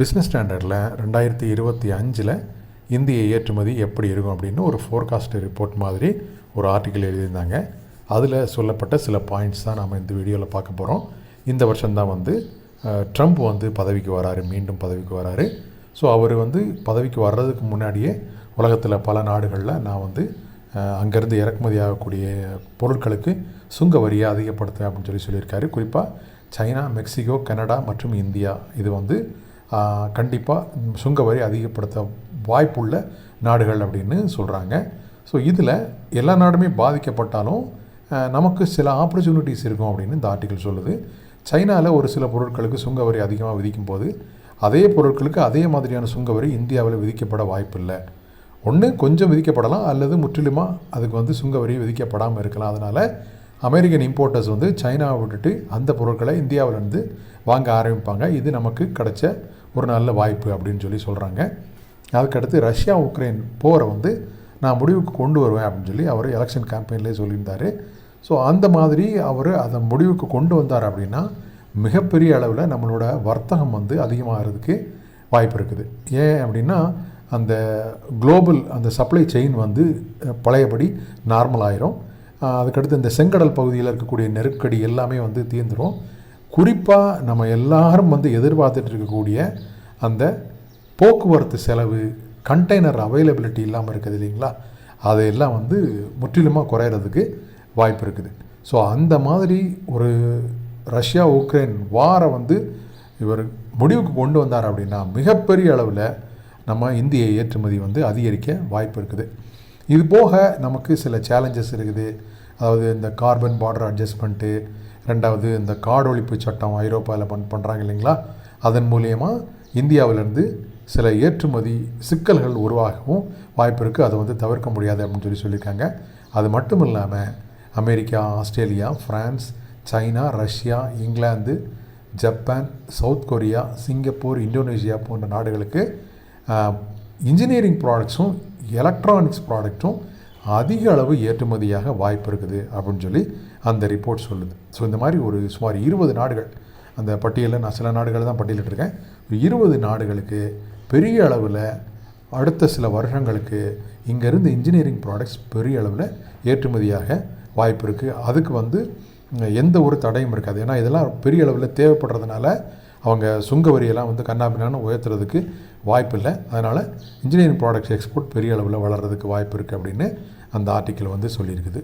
Business ஸ்டாண்டர்டில் ரெண்டாயிரத்தி இருபத்தி அஞ்சில் இந்திய ஏற்றுமதி எப்படி இருக்கும் அப்படின்னு ஒரு ஃபோர்காஸ்ட் ரிப்போர்ட் மாதிரி ஒரு ஆர்டிக்கிள் எழுதியிருந்தாங்க. அதில் சொல்லப்பட்ட சில பாயிண்ட்ஸ் தான் நாம் இந்த வீடியோவில் பார்க்க போகிறோம் இந்த வருஷம்தான் வந்து ட்ரம்ப் வந்து பதவிக்கு வராரு மீண்டும் பதவிக்கு வராரு. ஸோ அவர் வந்து பதவிக்கு வர்றதுக்கு முன்னாடியே உலகத்தில் பல நாடுகளில் நான் வந்து அங்கேருந்து இறக்குமதி ஆகக்கூடிய பொருட்களுக்கு சுங்க வரியை அதிகப்படுத்துவேன் அப்படின்னு சொல்லி சொல்லியிருக்காரு. குறிப்பாக சைனா மெக்சிகோ கனடா மற்றும் இந்தியா. இது வந்து கண்டிப்பாக சுங்க வரி அதிகப்படுத்த வாய்ப்புள்ள நாடுகள் அப்படின்னு சொல்கிறாங்க ஸோ இதில் எல்லா நாடுமே பாதிக்கப்பட்டாலும் நமக்கு சில ஆப்பர்ச்சுனிட்டிஸ் இருக்கும் அப்படின்னு இந்த ஆர்டிக்கல் சொல்லுது. சைனாவில் ஒரு சில பொருட்களுக்கு சுங்க வரி அதிகமாக விதிக்கும் போது அதே பொருட்களுக்கு அதே மாதிரியான சுங்க வரி இந்தியாவில் விதிக்கப்பட வாய்ப்பில்லை. ஒன்று கொஞ்சம் விதிக்கப்படலாம் அல்லது முற்றிலுமாக அதுக்கு வந்து சுங்க வரி விதிக்கப்படாமல் இருக்கலாம். அதனால் அமெரிக்கன் இம்போர்ட்டர்ஸ் வந்து சைனாவை விட்டுட்டு அந்த பொருட்களை இந்தியாவிலேருந்து வாங்க ஆரம்பிப்பாங்க. இது நமக்கு கிடைச்ச ஒரு நல்ல வாய்ப்பு அப்படின்னு சொல்லி சொல்கிறாங்க அதுக்கடுத்து ரஷ்யா உக்ரைன் போரை வந்து நான் முடிவுக்கு கொண்டு வருவேன் அப்படின்னு சொல்லி அவர் எலெக்ஷன் கேம்பெயின்லேயே சொல்லியிருந்தார். ஸோ அந்த மாதிரி அவர் அதை முடிவுக்கு கொண்டு வந்தார் அப்படின்னா மிகப்பெரிய அளவில் நம்மளோட வர்த்தகம் வந்து அதிகமாகிறதுக்கு வாய்ப்பு இருக்குது. ஏன் அப்படின்னா அந்த குளோபல் அந்த சப்ளை செயின் வந்து பழையபடி நார்மல் ஆயிரும். அதுக்கடுத்து இந்த செங்கடல் பகுதியில் இருக்கக்கூடிய நெருக்கடி எல்லாமே வந்து தீர்ந்துடும் குறிப்பாக நம்ம எல்லாரும் வந்து எதிர்பார்த்துட்டு இருக்கக்கூடிய அந்த போக்குவரத்து செலவு கண்டெய்னர் அவைலபிலிட்டி இல்லாமல் இருக்குது இல்லைங்களா? அதையெல்லாம் வந்து முற்றிலுமாக குறையிறதுக்கு வாய்ப்பு இருக்குது. ஸோ அந்த மாதிரி ஒரு ரஷ்யா உக்ரைன் வாரை வந்து இவர் முடிவுக்கு கொண்டு வந்தார் அப்படின்னா மிகப்பெரிய அளவில் நம்ம இந்திய ஏற்றுமதி வந்து அதிகரிக்க வாய்ப்பு இருக்குது. இது போக நமக்கு சில சேலஞ்சஸ் இருக்குது. அதாவது இந்த கார்பன் பார்டர் அட்ஜஸ்ட்மெண்ட்டு ரெண்டாவது இந்த காடொழிப்பு சட்டம் ஐரோப்பாவில் பண் பண்ணுறாங்க இல்லைங்களா? அதன் மூலயமா இந்தியாவிலேருந்து சில ஏற்றுமதி சிக்கல்கள் உருவாகவும் வாய்ப்பு இருக்குது அதை வந்து தவிர்க்க முடியாது அப்படின்னு சொல்லி சொல்லியிருக்காங்க. அது மட்டும் இல்லாமல் America Australia France China Russia England Japan South Korea Singapore Indonesia போன்ற நாடுகளுக்கு இன்ஜினியரிங் ப்ராடக்ட்ஸும் எலக்ட்ரானிக்ஸ் ப்ராடக்ட்டும் அதிக அளவு ஏற்றுமதியாக வாய்ப்பு இருக்குது அப்படின்னு சொல்லி அந்த ரிப்போர்ட் சொல்லுது. ஸோ இந்த மாதிரி ஒரு சுமார் இருபது நாடுகள் அந்த பட்டியலில் நான் சில நாடுகள் தான் பட்டியலிட்டிருக்கேன் இருபது நாடுகளுக்கு பெரிய அளவில் அடுத்த சில வருஷங்களுக்கு இங்கேருந்து இன்ஜினியரிங் ப்ராடக்ட்ஸ் பெரிய அளவில் ஏற்றுமதியாக வாய்ப்பு இருக்குது அதுக்கு வந்து எந்த ஒரு தடையும் இருக்காது. ஏன்னா இதெல்லாம் பெரிய அளவில் தேவைப்படுறதுனால அவங்க சுங்க வரியெல்லாம் வந்து கண்ணாபின்னான்னு உயர்த்துறதுக்கு வாய்ப்பு இல்லை. அதனால் இன்ஜினியரிங் ப்ராடக்ட்ஸ் எக்ஸ்போர்ட் பெரிய அளவில் வளர்கிறதுக்கு வாய்ப்பு இருக்குது அப்படின்னு அந்த ஆர்டிக்கிள் வந்து சொல்லியிருக்குது.